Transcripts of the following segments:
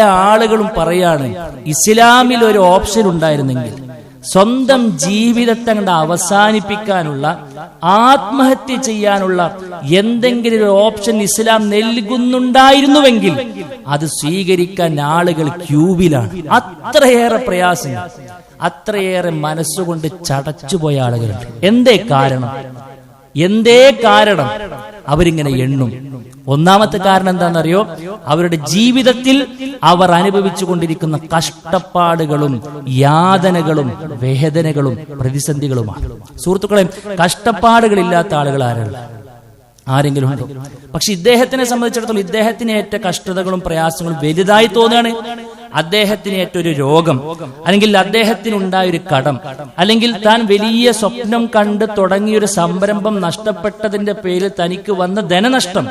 ആളുകളും പറയാണ് ഇസ്ലാമിൽ ഒരു ഓപ്ഷൻ ഉണ്ടായിരുന്നെങ്കിൽ സ്വന്തം ജീവിതത്തെ കണ്ട് അവസാനിപ്പിക്കാനുള്ള ആത്മഹത്യ ചെയ്യാനുള്ള എന്തെങ്കിലും ഒരു ഓപ്ഷൻ ഇസ്ലാം നൽകുന്നുണ്ടായിരുന്നുവെങ്കിൽ അത് സ്വീകരിക്കാൻ ആളുകൾ ക്യൂബിലാണ്. അത്രയേറെ പ്രയാസം അത്രയേറെ മനസ്സുകൊണ്ട് ചടച്ചുപോയ ആളുകളുണ്ട്. എന്തേ കാരണം? എന്തേ കാരണം? അവരിങ്ങനെ എണ്ണും. ഒന്നാമത്തെ കാരണം എന്താണെന്നറിയോ? അവരുടെ ജീവിതത്തിൽ അവർ അനുഭവിച്ചു കൊണ്ടിരിക്കുന്ന കഷ്ടപ്പാടുകളും യാതനകളും വേദനകളും പ്രതിസന്ധികളുമാണ്. സുഹൃത്തുക്കളെ കഷ്ടപ്പാടുകളില്ലാത്ത ആളുകൾ ആരാണ്? ആരെങ്കിലും ഉണ്ടോ? പക്ഷെ ഇദ്ദേഹത്തിനെ സംബന്ധിച്ചിടത്തോളം ഇദ്ദേഹത്തിന് ഏറ്റ കഷ്ടതകളും പ്രയാസങ്ങളും വലുതായി തോന്നുകയാണ്. അദ്ദേഹത്തിന് ഏറ്റൊരു രോഗം. അല്ലെങ്കിൽ അദ്ദേഹത്തിന് ഉണ്ടായ ഒരു കടം. അല്ലെങ്കിൽ താൻ വലിയ സ്വപ്നം കണ്ട് തുടങ്ങിയൊരു സംരംഭം നഷ്ടപ്പെട്ടതിന്റെ പേരിൽ തനിക്ക് വന്ന ധനനഷ്ടം.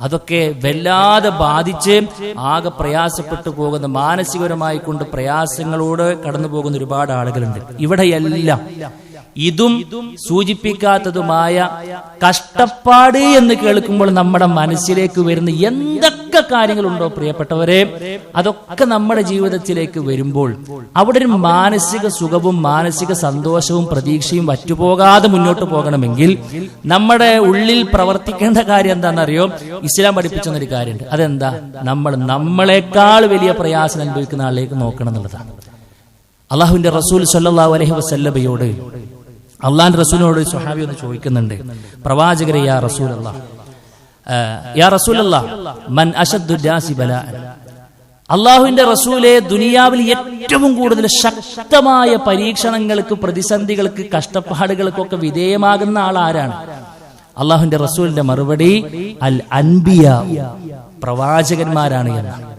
അതൊക്കെ വല്ലാതെ ബാധിച്ച് ആകെ പ്രയാസപ്പെട്ടു പോകുന്ന മാനസികപരമായി കൊണ്ട് പ്രയാസങ്ങളോട് കടന്നു പോകുന്ന ഒരുപാട് ആളുകളുണ്ട്. ഇവിടെയെല്ലാം ഇതും സൂചിപ്പിക്കാത്തതുമായ കഷ്ടപ്പാട് എന്ന് കേൾക്കുമ്പോൾ നമ്മുടെ മനസ്സിലേക്ക് വരുന്ന എന്തൊക്കെ കാര്യങ്ങളുണ്ടോ പ്രിയപ്പെട്ടവരെ? അതൊക്കെ നമ്മുടെ ജീവിതത്തിലേക്ക് വരുമ്പോൾ അവിടെ ഒരു മാനസിക സുഖവും മാനസിക സന്തോഷവും പ്രതീക്ഷയും വറ്റുപോകാതെ മുന്നോട്ട് പോകണമെങ്കിൽ നമ്മുടെ ഉള്ളിൽ പ്രവർത്തിക്കേണ്ട കാര്യം എന്താണെന്നറിയോ? ഇസ്ലാം പഠിപ്പിച്ച ഒരു കാര്യമുണ്ട്. അതെന്താ? നമ്മൾ നമ്മളെക്കാൾ വലിയ പ്രയാസം അനുഭവിക്കുന്ന ആളിലേക്ക് നോക്കണം എന്നുള്ളതാണ്. അള്ളാഹുവിന്റെ റസൂൽ സല്ലാ അലഹി വസല്ലബയോട് അള്ളാഹിന്റെ റസൂലിനോട് സുഹാബി ഒന്ന് ചോദിക്കുന്നുണ്ട്. പ്രവാചകരെ യാ റസൂൽ അഷദ്ദുജാസി അള്ളാഹുവിന്റെ റസൂലെ ദുനിയാവിൽ ഏറ്റവും കൂടുതൽ ശക്തമായ പരീക്ഷണങ്ങൾക്ക് പ്രതിസന്ധികൾക്ക് കഷ്ടപ്പാടുകൾക്കൊക്കെ വിധേയമാകുന്ന ആൾ ആരാണ്? അള്ളാഹുവിന്റെ റസൂലിന്റെ മറുപടി അൽ അൻബിയ പ്രവാചകന്മാരാണ് എന്നാണ്.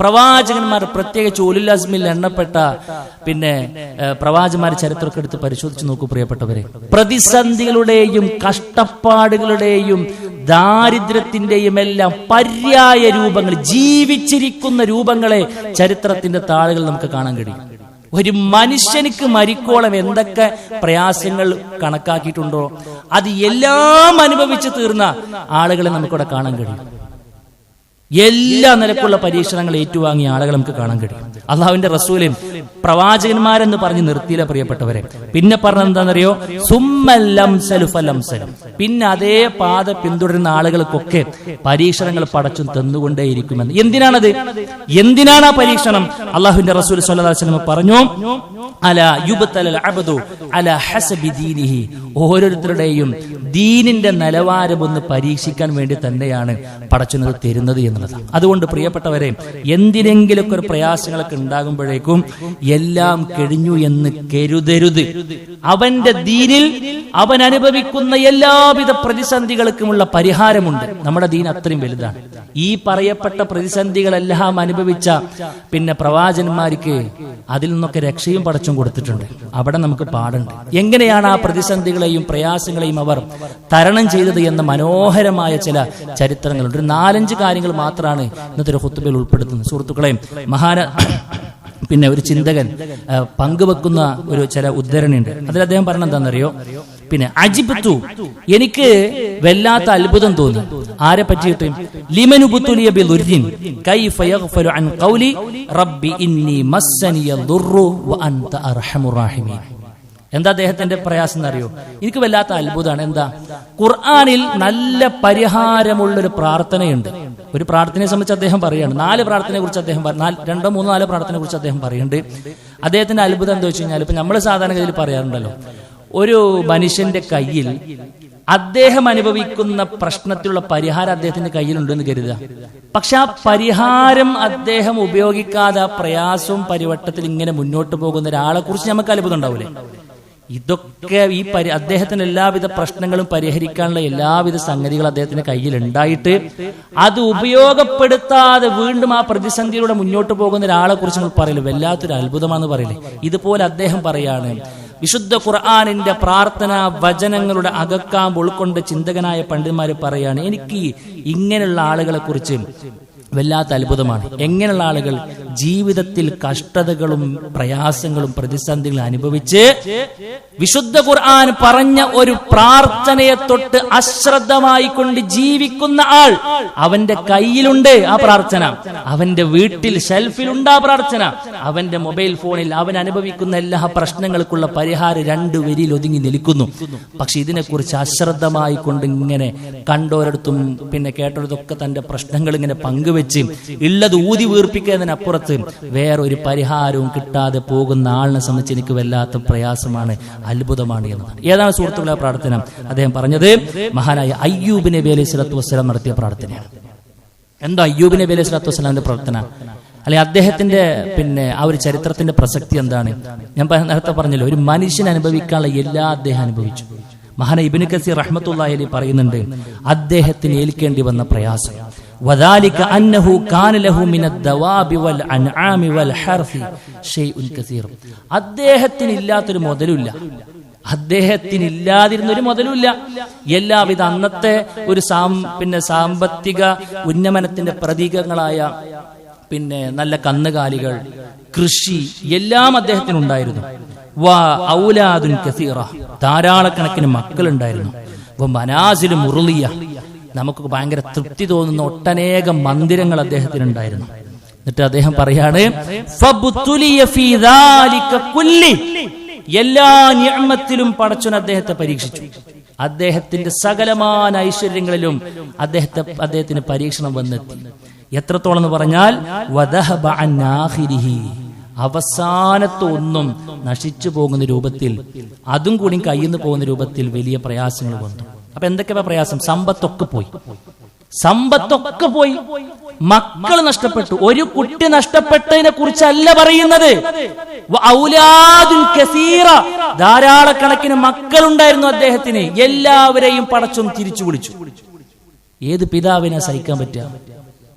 പ്രവാചകന്മാർ പ്രത്യേകിച്ച് ഉലുൽ അസ്മിൽ എണ്ണപ്പെട്ട പിന്നെ പ്രവാചകന്മാർ ചരിത്രമൊക്കെ എടുത്ത് പരിശോധിച്ച് നോക്കൂ പ്രിയപ്പെട്ടവരെ. പ്രതിസന്ധികളുടെയും കഷ്ടപ്പാടുകളുടെയും ദാരിദ്ര്യത്തിന്റെയും എല്ലാം പര്യായ രൂപങ്ങൾ ജീവിച്ചിരിക്കുന്ന രൂപങ്ങളെ ചരിത്രത്തിന്റെ താളുകൾ നമുക്ക് കാണാൻ കഴിയും. ഒരു മനുഷ്യനിക്ക് മരിക്കോളം എന്തൊക്കെ പ്രയാസങ്ങൾ കണക്കാക്കിയിട്ടുണ്ടോ അത് എല്ലാം അനുഭവിച്ചു തീർന്ന ആളുകളെ നമുക്കിവിടെ കാണാൻ കഴിയും. എല്ലാ നിലക്കുള്ള പരീക്ഷണങ്ങൾ ഏറ്റുവാങ്ങിയ ആളുകൾ നമുക്ക് കാണാൻ കഴിയും. അള്ളാഹുവിന്റെ റസൂലും പ്രവാചകന്മാരെന്ന് പറഞ്ഞ് നിർത്തിയില്ല പ്രിയപ്പെട്ടവരെ. പിന്നെ പറഞ്ഞത് എന്താണെന്നറിയോ? സുമ്മല്ലംസലുഫലംസലും പിന്നെ അതേ പാത പിന്തുടരുന്ന ആളുകൾക്കൊക്കെ പരീക്ഷണങ്ങൾ പടച്ചും തന്നുകൊണ്ടേയിരിക്കുമെന്ന്. എന്തിനാണത്? എന്തിനാണ് ആ പരീക്ഷണം? അള്ളാഹുവിന്റെ റസൂൽ സല്ലാസ്ലമ പറഞ്ഞു അല യുബത്തലു അല ഹസബി ദീനിഹി. ഓരോരുത്തരുടെയും ദീനിന്റെ നിലവാരം ഒന്ന് പരീക്ഷിക്കാൻ വേണ്ടി തന്നെയാണ് പടച്ചുന്നത് തരുന്നത് എന്നുള്ളത്. അതുകൊണ്ട് പ്രിയപ്പെട്ടവരെ എന്തിനെങ്കിലൊക്കെ ഒരു പ്രയാസങ്ങളൊക്കെ ഉണ്ടാകുമ്പോഴേക്കും എല്ലാം കഴിഞ്ഞു എന്ന് കരുതരുത്. അവന്റെ ദീനിൽ അവൻ അനുഭവിക്കുന്ന എല്ലാവിധ പ്രതിസന്ധികൾക്കുമുള്ള പരിഹാരമുണ്ട്. നമ്മുടെ ദീൻ അത്രയും വലുതാണ്. ഈ പറയപ്പെട്ട പ്രതിസന്ധികളെല്ലാം അനുഭവിച്ച പിന്നെ പ്രവാചന്മാർക്ക് അതിൽ നിന്നൊക്കെ രക്ഷയും പടച്ചും കൊടുത്തിട്ടുണ്ട്. അവിടെ നമുക്ക് പാടുണ്ട്. എങ്ങനെയാണ് ആ പ്രതിസന്ധികളെയും പ്രയാസങ്ങളെയും അവർ തരണം ചെയ്തത് എന്ന മനോഹരമായ ചില ചരിത്രങ്ങളുണ്ട്. ഒരു നാലഞ്ച് കാര്യങ്ങൾ മാത്രമാണ് ഇന്നത്തെ ഒരു ഹുത്തുബയിൽ ഉൾപ്പെടുത്തുന്നത്. സുഹൃത്തുക്കളെ മഹാന പിന്നെ ഒരു ചിന്തകൻ പങ്കുവെക്കുന്ന ഒരു ചില ഉദ്ധരണിയുണ്ട്. അതിൽ അദ്ദേഹം പറഞ്ഞ എന്താണെന്നറിയോ? പിന്നെ അജിബത്തു എനിക്ക് വല്ലാത്ത അത്ഭുതം തോന്നി. ആരെ പറ്റിയിട്ട്? കൈഫ യഗ്ഫലു അൻ ഖൗലി റബ്ബി ഇന്നി മസ്സനിയ വ അൻത എന്താ അദ്ദേഹത്തിന്റെ പ്രയാസം എന്നറിയോ? എനിക്ക് വല്ലാത്ത അത്ഭുതമാണ്. എന്താ? ഖുർആാനിൽ നല്ല പരിഹാരമുള്ള ഒരു പ്രാർത്ഥനയുണ്ട്. ഒരു പ്രാർത്ഥനയെ സംബന്ധിച്ച് അദ്ദേഹം പറയുകയാണ്. നാല് പ്രാർത്ഥനയെ കുറിച്ച് അദ്ദേഹം രണ്ടോ മൂന്നോ നാല് പ്രാർത്ഥനയെ കുറിച്ച് അദ്ദേഹം പറയുന്നുണ്ട്. അദ്ദേഹത്തിന്റെ അത്ഭുതം എന്താ വെച്ച് കഴിഞ്ഞാൽ ഇപ്പൊ നമ്മൾ സാധാരണഗതിയിൽ പറയാറുണ്ടല്ലോ ഒരു മനുഷ്യന്റെ കയ്യിൽ അദ്ദേഹം അനുഭവിക്കുന്ന പ്രശ്നത്തിലുള്ള പരിഹാരം അദ്ദേഹത്തിന്റെ കയ്യിലുണ്ടെന്ന് കരുതുക. പക്ഷെ ആ പരിഹാരം അദ്ദേഹം ഉപയോഗിക്കാതെ പ്രയാസവും പരിവട്ടത്തിൽ ഇങ്ങനെ മുന്നോട്ട് പോകുന്ന ഒരാളെ കുറിച്ച് നമുക്ക് അത്ഭുതം ഉണ്ടാവില്ലേ ഇതൊക്കെ ഈ പരി അദ്ദേഹത്തിന് എല്ലാവിധ പ്രശ്നങ്ങളും പരിഹരിക്കാനുള്ള എല്ലാവിധ സംഗതികളും അദ്ദേഹത്തിന്റെ കയ്യിൽ ഉണ്ടായിട്ട് അത് ഉപയോഗപ്പെടുത്താതെ വീണ്ടും ആ പ്രതിസന്ധിയിലൂടെ മുന്നോട്ട് പോകുന്ന ഒരാളെ കുറിച്ച് നമ്മൾ പറയില്ല? വല്ലാത്തൊരു അത്ഭുതമാണെന്ന് പറയില്ലേ? ഇതുപോലെ അദ്ദേഹം പറയാണ് വിശുദ്ധ ഖുർആാനിന്റെ പ്രാർത്ഥന വചനങ്ങളുടെ അകക്കാമ്പ് ഉൾക്കൊണ്ട് ചിന്തകനായ പണ്ഡിതന്മാർ പറയാണ് എനിക്ക് ഇങ്ങനെയുള്ള ആളുകളെ കുറിച്ച് വല്ലാത്ത അത്ഭുതമാണ്. എങ്ങനെയുള്ള ആളുകൾ ജീവിതത്തിൽ കഷ്ടതകളും പ്രയാസങ്ങളും പ്രതിസന്ധികളും അനുഭവിച്ച് വിശുദ്ധ ഖുർആൻ പറഞ്ഞ ഒരു പ്രാർത്ഥനയെ തൊട്ട് അശ്രദ്ധമായി കൊണ്ട് ജീവിക്കുന്ന ആൾ അവന്റെ കയ്യിലുണ്ട് ആ പ്രാർത്ഥന. അവന്റെ വീട്ടിൽ ഷെൽഫിലുണ്ട് ആ പ്രാർത്ഥന. അവന്റെ മൊബൈൽ ഫോണിൽ അവൻ അനുഭവിക്കുന്ന എല്ലാ പ്രശ്നങ്ങൾക്കുള്ള പരിഹാരം രണ്ടു വരിയിൽ ഒതുങ്ങി നിൽക്കുന്നു. പക്ഷെ ഇതിനെക്കുറിച്ച് അശ്രദ്ധമായി കൊണ്ട് ഇങ്ങനെ കണ്ടോരടുത്തും പിന്നെ കേട്ടോടത്തൊക്കെ തന്റെ പ്രശ്നങ്ങൾ ഇങ്ങനെ പങ്കുവെച്ച് ഉള്ളത് ഊതി വീർപ്പിക്കുന്നതിനപ്പുറത്ത് വേറൊരു പരിഹാരവും കിട്ടാതെ പോകുന്ന ആളിനെ സംബന്ധിച്ച് എനിക്ക് വല്ലാത്ത പ്രയാസമാണ് അത്ഭുതമാണ് എന്നതാണ്. ഏതാണ് സുഹൃത്തുക്കളെ പ്രാർത്ഥന? അദ്ദേഹം പറഞ്ഞത് മഹാനായ അയ്യൂബ് നബി അലൈഹി സ്വലത്തു വസ്സലാം നടത്തിയ പ്രാർത്ഥനയാണ്. എന്താ അയ്യൂബ് നബി അലൈഹി സ്വലത്തു വസ്സലാമിന്റെ പ്രവർത്തന അല്ലെ അദ്ദേഹത്തിന്റെ പിന്നെ ആ ഒരു ചരിത്രത്തിന്റെ പ്രസക്തി എന്താണ്? ഞാൻ നേരത്തെ പറഞ്ഞല്ലോ ഒരു മനുഷ്യൻ അനുഭവിക്കാനുള്ള എല്ലാ അദ്ദേഹം അനുഭവിച്ചു. മഹാന ഇബിന് കസീർ റഹ്മത്തുള്ള അലി പറയുന്നുണ്ട് അദ്ദേഹത്തിന് ഏൽക്കേണ്ടി വന്ന പ്രയാസം. وذلك أنه كان له من الدواب والأنعام والحرث شيء كثير അദ്ദേഹത്തിന് ഇല്ലാത്തൊരു മുതലില്ല അദ്ദേഹത്തിന് ഇല്ലാതിരുന്ന ഒരു മുതലുമില്ല എല്ലാവിധ അന്നത്തെ ഒരു സാം പിന്നെ സാമ്പത്തിക ഉന്നമനത്തിന്റെ പ്രതീകങ്ങളായ പിന്നെ നല്ല കന്നുകാലികൾ കൃഷി എല്ലാം അദ്ദേഹത്തിനുണ്ടായിരുന്നു വാ ഔലാദുൻ കസീറ ധാരാളക്കണക്കിന് മക്കളുണ്ടായിരുന്നു വ മനാസിലും മുറുളിയ നമുക്ക് ഭയങ്കര തൃപ്തി തോന്നുന്ന ഒട്ടനേകം മന്ദിരങ്ങൾ അദ്ദേഹത്തിനുണ്ടായിരുന്നു എന്നിട്ട് അദ്ദേഹം പറയാണ്. എല്ലാ നിയമത്തിലും പടച്ചു അദ്ദേഹത്തെ പരീക്ഷിച്ചു അദ്ദേഹത്തിന്റെ സകലമാന ഐശ്വര്യങ്ങളിലും അദ്ദേഹത്തെ അദ്ദേഹത്തിന് പരീക്ഷണം വന്നെത്തി എത്രത്തോളം എന്ന് പറഞ്ഞാൽ. അവസാനത്തെ ഒന്നും നശിച്ചു പോകുന്ന രൂപത്തിൽ അതും കൂടി കയ്യിൽ നിന്ന് പോകുന്ന രൂപത്തിൽ വലിയ പ്രയാസങ്ങൾ വന്നു അപ്പൊ എന്തൊക്കെ പ്രയാസം? സമ്പത്തൊക്കെ പോയി. സമ്പത്തൊക്കെ പോയി. മക്കൾ നഷ്ടപ്പെട്ടു. ഒരു കുട്ടി നഷ്ടപ്പെട്ടതിനെ കുറിച്ചല്ല പറയുന്നത്. ധാരാളക്കണക്കിന് മക്കളുണ്ടായിരുന്നു അദ്ദേഹത്തിന്. എല്ലാവരെയും പടച്ചും തിരിച്ചു വിളിച്ചു. ഏത് പിതാവിനെ സഹിക്കാൻ പറ്റുക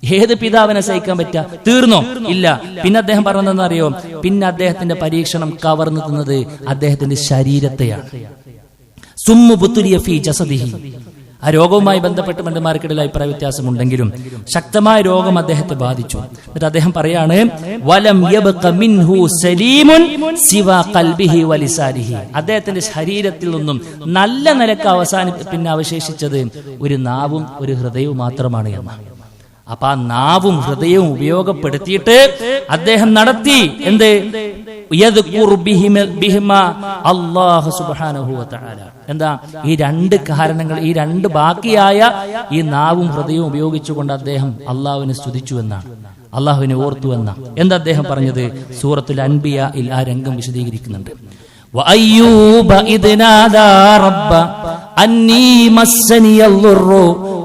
ഏത് പിതാവിനെ സഹിക്കാൻ പറ്റുക തീർന്നോ? ഇല്ല. പിന്നെ അദ്ദേഹം പറഞ്ഞതെന്നറിയോ പിന്നെ അദ്ദേഹത്തിന്റെ പരീക്ഷണം കവർന്നു തിന്നത് അദ്ദേഹത്തിന്റെ ശരീരത്തെയാണ്. ജസദിഹി. ആ രോഗവുമായി ബന്ധപ്പെട്ട് മന്ത്രിമാർക്കിടയിൽ അഭിപ്രായ വ്യത്യാസമുണ്ടെങ്കിലും ശക്തമായ രോഗം അദ്ദേഹത്തെ ബാധിച്ചു. എന്നിട്ട് അദ്ദേഹം പറയാണ് വലം മിൻഹു സലീമുൻ വലിസാരിഹി. അദ്ദേഹത്തിന്റെ ശരീരത്തിൽ നിന്നും നല്ല നിലയ്ക്ക് അവസാനി പിന്നെ അവശേഷിച്ചത് ഒരു നാവും ഒരു ഹൃദയവും മാത്രമാണ് എന്നാണ് അപ്പൊ ആ നാവും ഹൃദയവും ഉപയോഗപ്പെടുത്തിയിട്ട് അദ്ദേഹം നടത്തി. എന്ത്? യദ്കുർ ബിഹിമ- ബിഹിമ അല്ലാഹു സുബ്ഹാനഹു വ തആല. എന്താ ഈ രണ്ട് കാരണങ്ങൾ ഈ രണ്ട് ബാക്കിയായ ഈ നാവും ഹൃദയവും ഉപയോഗിച്ചുകൊണ്ട് അദ്ദേഹം അള്ളാഹുവിനെ സ്തുതിച്ചു എന്നാണ് അള്ളാഹുവിനെ ഓർത്തു എന്നാ എന്താ അദ്ദേഹം പറഞ്ഞത് സൂറത്തുൽ അൻബിയ ആ രംഗം വിശദീകരിക്കുന്നുണ്ട് وأيوب إذ نادى رب أني مسني الضر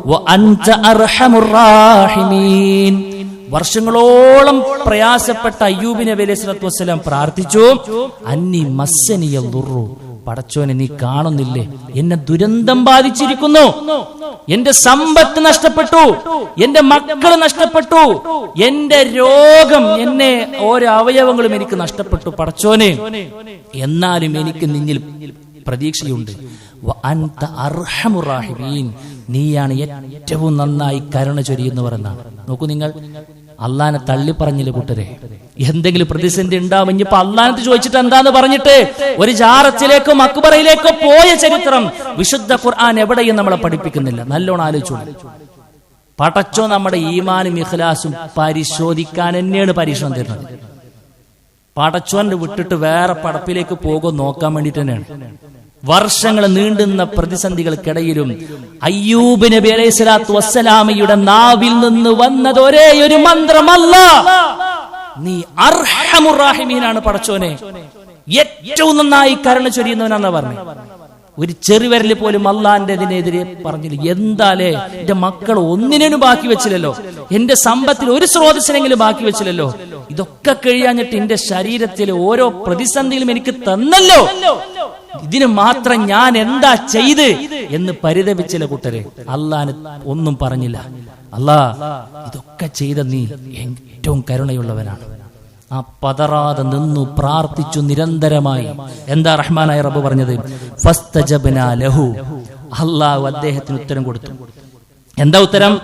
وأنت أرحم الراحمين വർഷങ്ങളോളം പ്രയാസപ്പെട്ട അയ്യൂബിനെ നബി പ്രാർത്ഥിച്ചു. അന്നി മസ്സനിയ ദുർറു പടച്ചോനെ നീ കാണുന്നില്ലേ? എന്നെ ദുരന്തം ബാധിച്ചിരിക്കുന്നു. എന്റെ സമ്പത്ത് നഷ്ടപ്പെട്ടു. എന്റെ മക്കൾ നഷ്ടപ്പെട്ടു. എന്റെ രോഗം എന്നെ ഓരോ അവയവങ്ങളും എനിക്ക് നഷ്ടപ്പെട്ടു. പടച്ചോനെ എന്നാലും എനിക്ക് നിന്നിൽ പ്രതീക്ഷയുണ്ട്. റാഹിമീൻ. നീയാണ് ഏറ്റവും നന്നായി കരുണ ചൊരിയുന്നവർ എന്നാണ്. നോക്കൂ നിങ്ങൾ അള്ളാനെ തള്ളി പറഞ്ഞില്ല കൂട്ടരെ? എന്തെങ്കിലും പ്രതിസന്ധി ഉണ്ടാവും ഇനിയിപ്പോ അള്ളാനത്ത് ചോദിച്ചിട്ട് എന്താന്ന് പറഞ്ഞിട്ട് ഒരു ജാറത്തിലേക്കോ അക്ബറയിലേക്കോ പോയ ചരിത്രം വിശുദ്ധ ഖുർആൻ എവിടെയും നമ്മളെ പഠിപ്പിക്കുന്നില്ല. നല്ലോണം ആലോചിച്ചോളൂ. പടച്ചോ നമ്മുടെ ഈമാനും ഇഖ്ലാസും പരിശോധിക്കാൻ തന്നെയാണ് പരീക്ഷണം തരുന്നത്. പടച്ചോന്റെ വിട്ടിട്ട് വേറെ പടപ്പിലേക്ക് പോകോ നോക്കാൻ വേണ്ടിട്ട് തന്നെയാണ്. വർഷങ്ങൾ നീണ്ടുന്ന പ്രതിസന്ധികൾക്കിടയിലും അയ്യൂബ് നബി അലൈഹി സ്വലാത്തു വസ്സലാമയുടെ നാവിൽ നിന്ന് വന്നത് ഒരേ ഒരു മന്ത്രമല്ല. നീ അർഹമുറാഹിമീനാണ് പടച്ചോനെ. ഏറ്റവും നന്നായി കരുണ ചൊരിയുന്നവനാണെന്ന് പറഞ്ഞു. ഒരു ചെറുവിരൽ പോലും അള്ളാന്റെ ഇതിനെതിരെ പറഞ്ഞില്ല. എന്താലേ? എന്റെ മക്കൾ ഒന്നിനും ബാക്കി വെച്ചില്ലല്ലോ. എന്റെ സമ്പത്തിൽ ഒരു സ്രോതസ്സിനെങ്കിലും ബാക്കി വെച്ചില്ലല്ലോ. ഇതൊക്കെ കഴിയാഞ്ഞിട്ട് എന്റെ ശരീരത്തിലെ ഓരോ പ്രതിസന്ധിയിലും എനിക്ക് തന്നല്ലോ. ഇതിന് മാത്രം ഞാൻ എന്താ ചെയ്ത് എന്ന് പരിതപിച്ചില്ല കൂട്ടരെ. അള്ളാന് ഒന്നും പറഞ്ഞില്ല. അല്ലാ ഇതൊക്കെ ചെയ്ത നീ ഏറ്റവും കരുണയുള്ളവനാണ്. ആ പതറാതെ നിന്നു പ്രാർത്ഥിച്ചു നിരന്തരമായി. എന്താ റഹ്മാനായ റബ്ബ് പറഞ്ഞത്? ലഹു. അള്ളാഹു അദ്ദേഹത്തിന് ഉത്തരം കൊടുത്തു. എന്താ ഉത്തരം.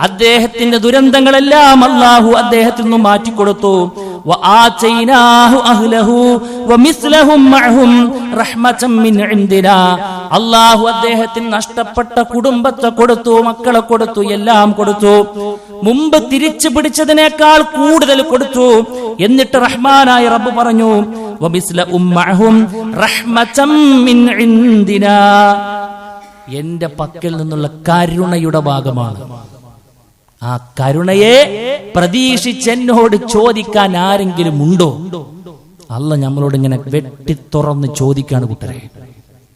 അദ്ദേഹത്തിന്റെ ദുരന്തങ്ങളെല്ലാം അള്ളാഹു അദ്ദേഹത്തിൽ നിന്നും മാറ്റിക്കൊടുത്തു. അല്ലാഹു അദ്ദേഹത്തിന് നഷ്ടപ്പെട്ട കുടുംബത്തെ കൊടുത്തു മക്കളെ കൊടുത്തു എല്ലാം കൊടുത്തു. മുമ്പ് തിരിച്ചു പിടിച്ചതിനേക്കാൾ കൂടുതൽ കൊടുത്തു. എന്നിട്ട് റഹ്മാനായ റബ്ബ് പറഞ്ഞു എന്റെ പക്കൽ നിന്നുള്ള കരുണയുടെ ഭാഗമാണ്. ആ കരുണയെ പ്രതീക്ഷിച്ച് എന്നോട് ചോദിക്കാൻ ആരെങ്കിലും ഉണ്ടോ? അല്ല നമ്മളോട് ഇങ്ങനെ വെട്ടി തുറന്ന് ചോദിക്കാണ് കൂട്ടരെ.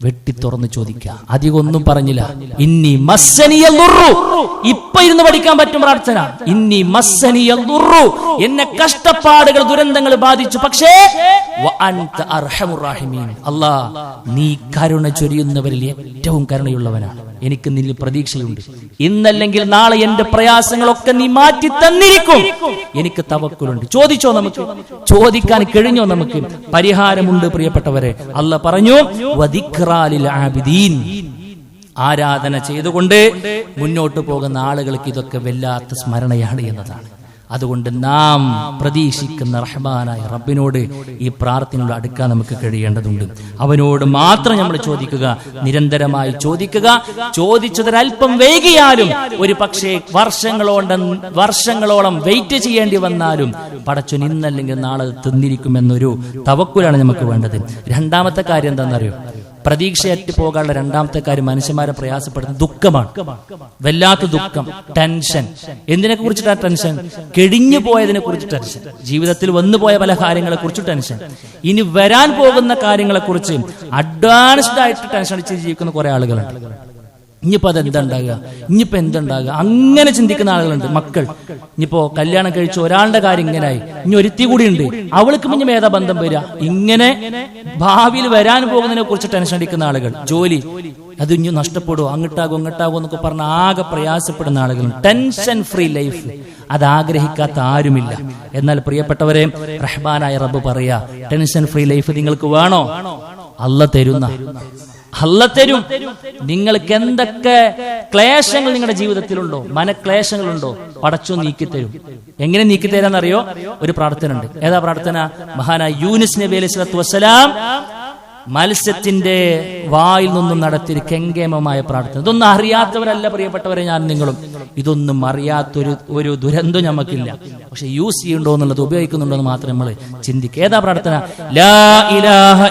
വെട്ടി തുറന്ന് ചോദിക്കുക അധികം ഒന്നും പറഞ്ഞില്ല. ഇന്നി മസ്സനിയ. ഇപ്പൊ ഇരുന്ന് പഠിക്കാൻ പറ്റും പ്രാർത്ഥന. ഇന്നി മസ്സനിയ. എന്നെ കഷ്ടപ്പാടുകൾ ദുരന്തങ്ങൾ ബാധിച്ചു. പക്ഷേ അല്ലാ നീ കരുണ ചൊരിയുന്നവരിൽ ഏറ്റവും കരുണയുള്ളവനാണ്. എനിക്ക് നിന്നിൽ പ്രതീക്ഷയുണ്ട്. ഇന്നല്ലെങ്കിൽ നാളെ എന്റെ പ്രയാസങ്ങളൊക്കെ നീ മാറ്റി തന്നിരിക്കും. എനിക്ക് തവക്കുലുണ്ട്. ചോദിച്ചോ നമുക്ക്? ചോദിക്കാൻ കഴിഞ്ഞോ നമുക്ക്? പരിഹാരമുണ്ട് പ്രിയപ്പെട്ടവരെ. അല്ല പറഞ്ഞു ആബിദീൻ. ആരാധന ചെയ്തുകൊണ്ട് മുന്നോട്ട് പോകുന്ന ആളുകൾക്ക് ഇതൊക്കെ വല്ലാത്ത സ്മരണയാണ് എന്നതാണ്. അതുകൊണ്ട് നാം പ്രതീക്ഷിക്കുന്ന റഹ്മാനായ റബ്ബിനോട് ഈ പ്രാർത്ഥനയോട് അടുക്കാൻ നമുക്ക് കഴിയേണ്ടതുണ്ട്. അവനോട് മാത്രം നമ്മൾ ചോദിക്കുക നിരന്തരമായി ചോദിക്കുക ചോദിച്ചതൊരൽപ്പം വൈകിയാലും ഒരു പക്ഷേ വർഷങ്ങളോണ്ട് വർഷങ്ങളോളം വെയിറ്റ് ചെയ്യേണ്ടി വന്നാലും പടച്ചു നിന്നല്ലെങ്കിൽ നാളെ തിന്നിരിക്കുമെന്നൊരു തവക്കുലാണ് നമുക്ക് വേണ്ടത്. രണ്ടാമത്തെ കാര്യം എന്താണെന്നറിയോ? പ്രതീക്ഷയറ്റ് പോകാനുള്ള രണ്ടാമത്തെ കാര്യം മനുഷ്യന്മാരെ പ്രയാസപ്പെടുന്ന ദുഃഖമാണ്. വല്ലാത്ത ദുഃഖം ടെൻഷൻ. എന്തിനെ കുറിച്ചിട്ടാ ടെൻഷൻ? കെടിഞ്ഞു പോയതിനെ കുറിച്ച് ടെൻഷൻ. ജീവിതത്തിൽ വന്നു പോയ പല കാര്യങ്ങളെ കുറിച്ച് ടെൻഷൻ. ഇനി വരാൻ പോകുന്ന കാര്യങ്ങളെ കുറിച്ച് അഡ്വാൻസ്ഡ് ആയിട്ട് ടെൻഷൻ അടിച്ച് ജീവിക്കുന്ന കുറെ ആളുകളുണ്ട്. ഇനിയിപ്പോ അത് എന്താ ഉണ്ടാകുക? ഇനിയിപ്പോ എന്തുണ്ടാകുക അങ്ങനെ ചിന്തിക്കുന്ന ആളുകളുണ്ട് മക്കൾ. ഇനിയിപ്പോ കല്യാണം കഴിച്ച ഒരാളുടെ കാര്യം ഇങ്ങനായി. ഇനി ഒരുത്തി കൂടി ഉണ്ട്. അവൾക്ക് മുന്നേ ഏതാ ബന്ധം വരിക? ഇങ്ങനെ ഭാവിയിൽ വരാൻ പോകുന്നതിനെ കുറിച്ച് ടെൻഷൻ അടിക്കുന്ന ആളുകൾ. ജോലി. അത് ഇനി നഷ്ടപ്പെടുമോ അങ്ങോട്ടാകും അങ്ങോട്ടാകും എന്നൊക്കെ പറഞ്ഞ് ആകെ പ്രയാസപ്പെടുന്ന ആളുകൾ. Tension free life. അത് ആഗ്രഹിക്കാത്ത ആരുമില്ല. എന്നാൽ പ്രിയപ്പെട്ടവരെ റഹ്മാനായ റബ്ബ് പറയാ ടെൻഷൻ ഫ്രീ ലൈഫ് നിങ്ങൾക്ക് വേണോ? അല്ല തരുന്ന. അല്ല തരും നിങ്ങൾക്ക് എന്തൊക്കെ ക്ലേശങ്ങൾ നിങ്ങളുടെ ജീവിതത്തിലുണ്ടോ? മനക്ലേശങ്ങളുണ്ടോ? പടച്ചു നീക്കി തരും എങ്ങനെ നീക്കി തരാന്നറിയോ ഒരു പ്രാർത്ഥന ഉണ്ട് ഏതാ പ്രാർത്ഥന? മഹാനായ യൂനിസ് നബി അലൈഹി സ്വലത്തു വസ്സലാം മത്സ്യത്തിന്റെ വായിൽ നിന്നും നടത്തിയൊരു കെങ്കേമമായ പ്രാർത്ഥന. ഇതൊന്നും അറിയാത്തവരല്ല പ്രിയപ്പെട്ടവരെ ഞാൻ നിങ്ങളും. ഇതൊന്നും അറിയാത്തൊരു ഒരു ദുരന്തം നമുക്കില്ല പക്ഷെ യൂസ് ചെയ്യണ്ടോ എന്നുള്ളത് ഉപയോഗിക്കുന്നുണ്ടോ എന്ന് മാത്രം നമ്മൾ ചിന്തിക്കുക. ഏതാ പ്രാർത്ഥന? ലാ ഇലാഹ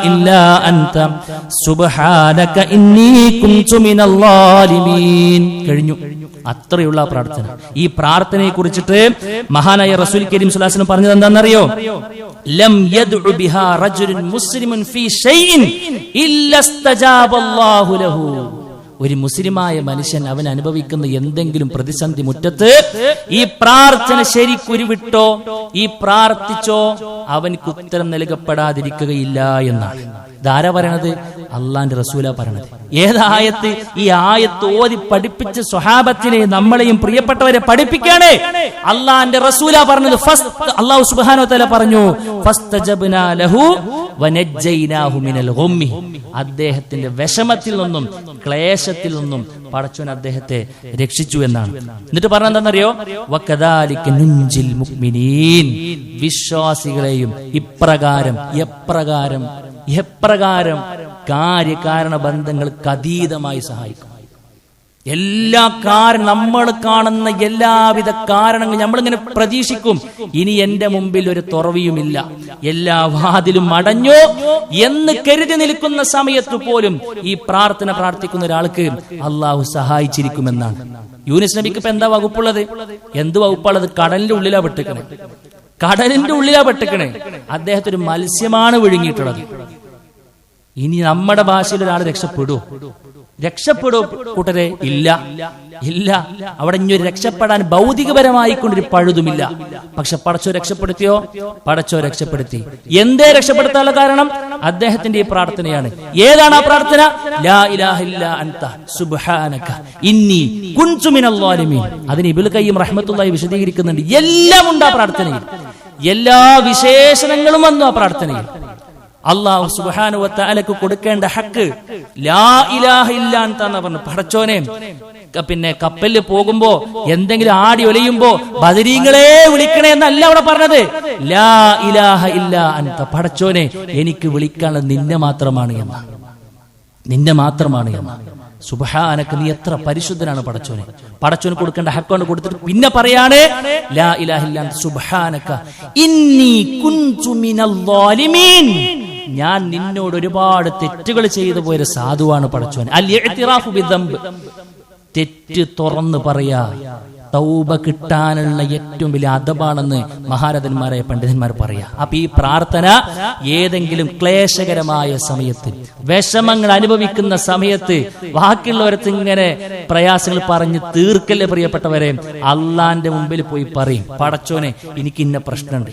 അൻത. സുബ്ഹാനക ഇന്നി കുൻതു മിനൽ കഴിഞ്ഞു. അത്രയുള്ള പ്രാർത്ഥന. ഈ പ്രാർത്ഥനയെ കുറിച്ചിട്ട് മഹാനായ റസൂൽ കരീം സുലാസിനും പറഞ്ഞത് എന്താണെന്നറിയോ? ലം യദ്ഉ ബിഹാ റജുലുൻ മുസ്ലിമുൻ ഫീ ഷൈഇൻ. ഒരു മുസ്ലിമായ മനുഷ്യൻ അവൻ അനുഭവിക്കുന്ന എന്തെങ്കിലും പ്രതിസന്ധി മുറ്റത്ത് ഈ പ്രാർത്ഥന ശരിക്കുരുവിട്ടോ ഈ പ്രാർത്ഥിച്ചോ അവൻക്ക് ഉത്തരം നൽകപ്പെടാതിരിക്കുകയില്ല എന്നാണ്. ധാര പറയണത്? അള്ളാന്റെ റസൂല പറഞ്ഞത് ഏതായത്ത് ഈ ആയത്ത് ഓതി പഠിപ്പിച്ച സ്വഹാബത്തിനെ നമ്മളെയും പ്രിയപ്പെട്ടവരെ പഠിപ്പിക്കാണ് അള്ളാന്റെ റസൂല പറഞ്ഞത് അള്ളാഹു സുബാനോ തല പറഞ്ഞു അദ്ദേഹത്തിന്റെ വിഷമത്തിൽ നിന്നും ക്ലേശത്തിൽ നിന്നും പടച്ചോൻ അദ്ദേഹത്തെ രക്ഷിച്ചു എന്നാണ്. എന്നിട്ട് പറഞ്ഞെന്താണെന്നറിയോ വിശ്വാസികളെയും ഇപ്രകാരം എപ്രകാരം എപ്രകാരം കാര്യകാരണ ബന്ധങ്ങൾക്ക് അതീതമായി സഹായിക്കും. എല്ലാ കാരണം നമ്മൾ കാണുന്ന എല്ലാവിധ കാരണങ്ങളും നമ്മളിങ്ങനെ പ്രതീക്ഷിക്കും. ഇനി എന്റെ മുമ്പിൽ ഒരു തുറവിയുമില്ല. എല്ലാ വാതിലും അടഞ്ഞു എന്ന് കരുതി നിൽക്കുന്ന സമയത്ത് പോലും ഈ പ്രാർത്ഥന പ്രാർത്ഥിക്കുന്ന ഒരാൾക്ക് അള്ളാഹു സഹായിച്ചിരിക്കുമെന്നാണ്. യൂനിസ് നബിക്ക് ഇപ്പൊ എന്താ വകുപ്പുള്ളത്? എന്ത് വകുപ്പുള്ളത് കടലിന്റെ ഉള്ളിലാ പെട്ടിക്കണേ കടലിന്റെ ഉള്ളിലാ പെട്ടിക്കണേ അദ്ദേഹത്തിന് മത്സ്യമാണ് വിഴുങ്ങിയിട്ടുള്ളത്. ഇനി നമ്മുടെ ഭാഷയിൽ ഒരാൾ രക്ഷപ്പെടൂ രക്ഷപ്പെടൂ കൂട്ടരെ? ഇല്ല. ഇല്ല. അവിടെ ഇനി ഒരു രക്ഷപ്പെടാൻ ഭൗതികപരമായി കൊണ്ടൊരു പഴുതുമില്ല. പക്ഷെ പടച്ചോ രക്ഷപ്പെടുത്തിയോ? പടച്ചോ രക്ഷപ്പെടുത്തി. എന്തേ രക്ഷപ്പെടുത്താനുള്ള കാരണം? അദ്ദേഹത്തിന്റെ ഈ പ്രാർത്ഥനയാണ്. ഏതാണ് ആ പ്രാർത്ഥന? ലാ അൻത. സുബ്ഹാനക. ഇന്നി കുൻതു മിനൽ ളാലിമീൻ അതിന് ഇബ്നു ഖയ്യിം റഹ്മത്തുള്ളാഹി വിശദീകരിക്കുന്നുണ്ട്. എല്ലാം ഉണ്ട് ആ പ്രാർത്ഥനയിൽ. എല്ലാ വിശേഷണങ്ങളും വന്നു ആ പ്രാർത്ഥനയിൽ. അള്ളാഹു സുബാനുവത്താലക്ക് കൊടുക്കേണ്ട ഹക്ക് ലാ ഇലാഹ ഇല്ലാൻ തന്ന പറഞ്ഞു. പടച്ചോനെ പിന്നെ കപ്പലിൽ പോകുമ്പോ എന്തെങ്കിലും ആടി ഒലയുമ്പോ ബദരീങ്ങളെ വിളിക്കണേ എന്നല്ല അവിടെ പറഞ്ഞത്. ലാ ഇലാഹ ഇല്ല അൻത. പടച്ചോനെ എനിക്ക് വിളിക്കാനുള്ള നിന്നെ മാത്രമാണ് എന്ന നിന്നെ മാത്രമാണ് എന്ന സുബഹാനക്ക് നീ എത്ര പരിശുദ്ധനാണ് പടച്ചോനെ. പടച്ചോന് കൊടുക്കേണ്ട ഹക്കോണ്ട് കൊടുത്തിട്ട് പിന്നെ പറയാണ് ലാ ഇലാഹില്ല സുബഹാനക്ക. ഇന്നി കുൻതു മിനൽ ഞാൻ നിന്നോട് ഒരുപാട് തെറ്റുകൾ ചെയ്തു പോയൊരു സാധുവാണ് പടച്ചോൻ അൽ ഇഅ്തിറാഫു ബിദംബ് തെറ്റ് തുറന്ന് പറയാ തൗബ കിട്ടാനുള്ള ഏറ്റവും വലിയ അദബാണെന്ന് മഹാരഥന്മാരായ പണ്ഡിതന്മാർ പറയാ. അപ്പൊ ഈ പ്രാർത്ഥന ഏതെങ്കിലും ക്ലേശകരമായ സമയത്ത് വിഷമങ്ങൾ അനുഭവിക്കുന്ന സമയത്ത് ബാക്കിയുള്ളവരത്ത് ഇങ്ങനെ പ്രയാസങ്ങൾ പറഞ്ഞ് തീർക്കല്ലേ പ്രിയപ്പെട്ടവരെ? അള്ളാന്റെ മുമ്പിൽ പോയി പറയും പടച്ചോനെ എനിക്ക് ഇന്ന പ്രശ്നമുണ്ട്.